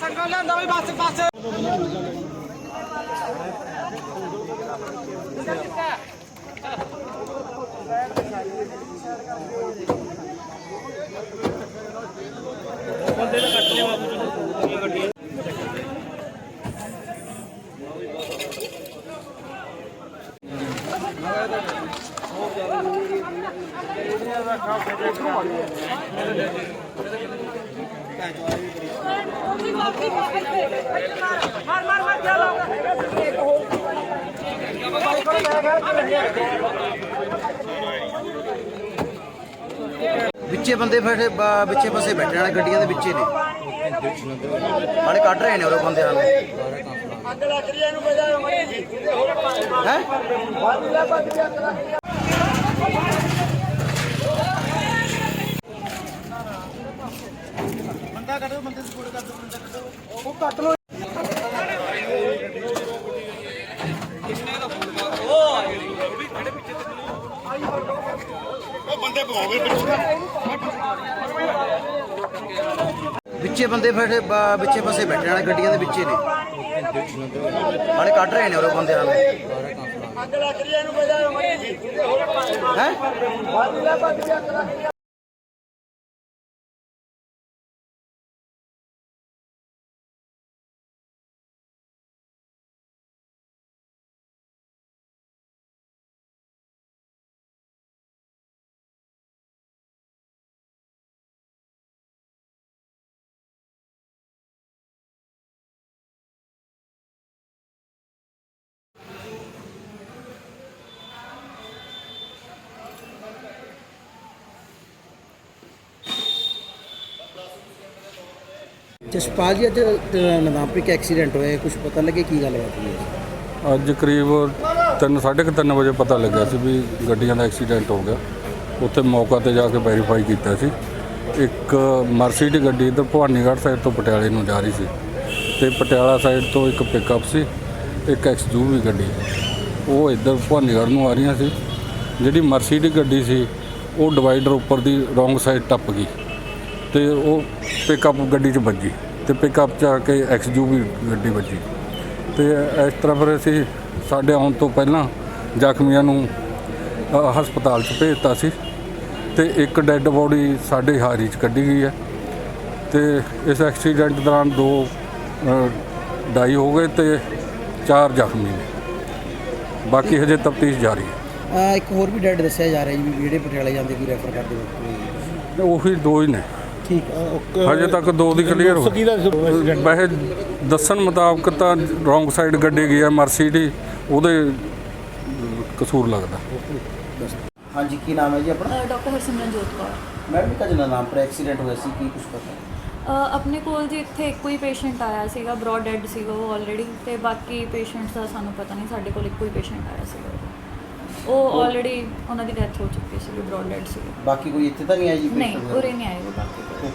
Sangkalnya tapi masuk masuk. ਮਾਰ ਮਾਰ ਮਾਰ ਜਾ ਵਿੱਚੇ ਬੰਦੇ ਬੈਠੇ, ਬ- ਵਿੱਚੇ ਪਾਸੇ ਬੈਠੇ ਨੇ ਗੱਡੀਆਂ ਦੇ ਵਿੱਚੇ ਨੇ। ਹਾਲੇ ਕੱਢ ਰਹੇ ਨੇ ਉਹ ਬੰਦੇ ਨੂੰ। ਹੈ? ਵਿੱਚੇ ਬੰਦੇ ਬੈਠੇ, ਬ- ਵਿੱਚੇ ਪਾਸੇ ਬੈਠੇ ਨੇ ਗੱਡੀਆਂ ਦੇ ਵਿੱਚੇ ਨੇ। ਹਾਲੇ ਕੱਢ ਰਹੇ ਨੇ ਉਹ ਬੰਦਿਆਂ ਨੂੰ। ਹੈ। ਜਸਪਾਲ ਜੀ, ਅੱਜ ਨਦਾਮਪੁਰ ਇੱਕ ਐਕਸੀਡੈਂਟ ਹੋਇਆ ਕੁਝ ਪਤਾ ਲੱਗੇ ਕੀ ਗੱਲ ਬਾਤ ਹੋਈ ਹੈ? ਅੱਜ ਕਰੀਬ 3 3:30 ਵਜੇ ਪਤਾ ਲੱਗਿਆ ਸੀ ਵੀ ਗੱਡੀਆਂ ਦਾ ਐਕਸੀਡੈਂਟ ਹੋ ਗਿਆ। ਉੱਥੇ ਮੌਕਾ ਤੇ ਜਾ ਕੇ ਵੈਰੀਫਾਈ ਕੀਤਾ ਸੀ। ਇੱਕ ਮਰਸੀਡੀ ਗੱਡੀ ਇੱਧਰ ਭਵਾਨੀਗੜ੍ਹ ਸਾਈਡ ਤੋਂ ਪਟਿਆਲੇ ਨੂੰ ਜਾ ਰਹੀ ਸੀ ਤੇ ਪਟਿਆਲਾ ਸਾਈਡ ਤੋਂ ਇੱਕ ਪਿਕਅਪ ਸੀ, ਇੱਕ ਐਕਸਯੂਵੀ ਗੱਡੀ। ਉਹ ਇੱਧਰ ਭਵਾਨੀਗੜ੍ਹ ਨੂੰ ਆ ਰਹੀਆਂ ਸੀ। ਜਿਹੜੀ ਮਰਸੀਡੀ ਗੱਡੀ ਸੀ, ਉਹ ਡਿਵਾਈਡਰ ਉੱਪਰ ਦੀ ਰੋਂਗ ਸਾਈਡ ਟੱਪ ਗਈ। ਤੇ ਉਹ ਪਿਕਅਪ ਗੱਡੀ 'ਚ ਵੱਜੀ ਤੇ ਪਿਕਅਪ 'ਚ ਆ ਕੇ ਐਕਸਯੂਵੀ ਗੱਡੀ ਵੱਜੀ। ਤੇ ਇਸ ਤਰ੍ਹਾਂ ਫਿਰ ਅਸੀਂ ਸਾਡੇ ਆਉਣ ਤੋਂ ਪਹਿਲਾਂ ਜ਼ਖਮੀਆਂ ਨੂੰ ਅ, ਹਸਪਤਾਲ 'ਚ ਭੇਜਤਾ ਸੀ ਤੇ ਇੱਕ ਡੈੱਡ ਬੋਡੀ ਸਾਡੇ ਹਾਰੀ 'ਚ ਕੱਢੀ ਗਈ ਹੈ ਤੇ ਇਸ ਐਕਸੀਡੈਂਟ ਦੌਰਾਨ ਦੋ ਅ, ਡਾਈ ਹੋ ਗਏ ਤੇ ਚਾਰ ਜ਼ਖਮੀ ਨੇ। ਬਾਕੀ ਹਜੇ ਤਫਤੀਸ਼ ਜਾਰੀ ਹੈ। ਇੱਕ ਹੋਰ ਵੀ ਡੈਡ ਦੱਸਿਆ ਜਾ ਰਿਹਾ ਜੀ ਵੀ ਜਿਹੜੇ ਪਟਿਆਲੇ ਜਾਂਦੇ ਕੋਈ ਰੈਫਰ ਕਰਦੇ ਵਕਤ ਤੇ ਉਹੀ ਦੋ ਹੀ ਨੇ। ਠੀਕ ਹੈ। ਹਜੇ ਤੱਕ ਦੋ ਦੀ ਕਲੀਅਰ ਹੋ ਵੈਸੇ ਦੱਸਣ ਮੁਤਾਬਕ ਤਾਂ ਰੋਂਗ ਸਾਈਡ ਗੱਡੀ ਹੈ ਮਰਸੀਡੀ ਉਹਦੇ ਕਸੂਰ ਲੱਗਦਾ। ਹਾਂਜੀ ਕੀ ਨਾਮ ਹੈ ਜੀ ਆਪਣਾ? ਡਾਕਟਰ ਹਰਸਿਮਰਨ ਜੋਤ ਕੌਰ। ਮੈਡਮ ਇੱਕ ਅੱਜ ਨਦਾਮਪੁਰ ਐਕਸੀਡੈਂਟ ਹੋਇਆ ਸੀ ਕੀ ਕੁਝ ਪਤਾ? ਅ, ਆਪਣੇ ਕੋਲ ਜੀ ਇੱਥੇ ਇੱਕੋ ਹੀ ਪੇਸ਼ੈਂਟ ਆਇਆ ਸੀਗਾ ਬ੍ਰੌਡ ਡੈਡ ਸੀਗਾ ਉਹ ਆਲਰੇਡੀ ਤੇ ਬਾਕੀ ਪੇਸ਼ੈਂਟਸ ਦਾ ਸਾਨੂੰ ਪਤਾ ਨਹੀਂ ਸਾਡੇ ਕੋਲ ਇੱਕੋ ਹੀ ਪੇਸ਼ੈਂਟ ਆਇਆ ਸੀਗਾ। ਉਹ ਆਲਰੇਡੀ ਉਹਨਾਂ ਦੀ ਡੈਥ ਹੋ ਚੁੱਕੀ ਸੀ ਬ੍ਰੌਡ ਡੈਡ ਸੀ ਬਾਕੀ ਕੋਈ ਇੱਥੇ ਤਾਂ ਨਹੀਂ ਆਇਆ ਜੀ? ਨਹੀਂ ਵਗੈਰਾ? ਉਰੇ ਨਹੀਂ ਆਏ ਉਹ ਬਾਕੀ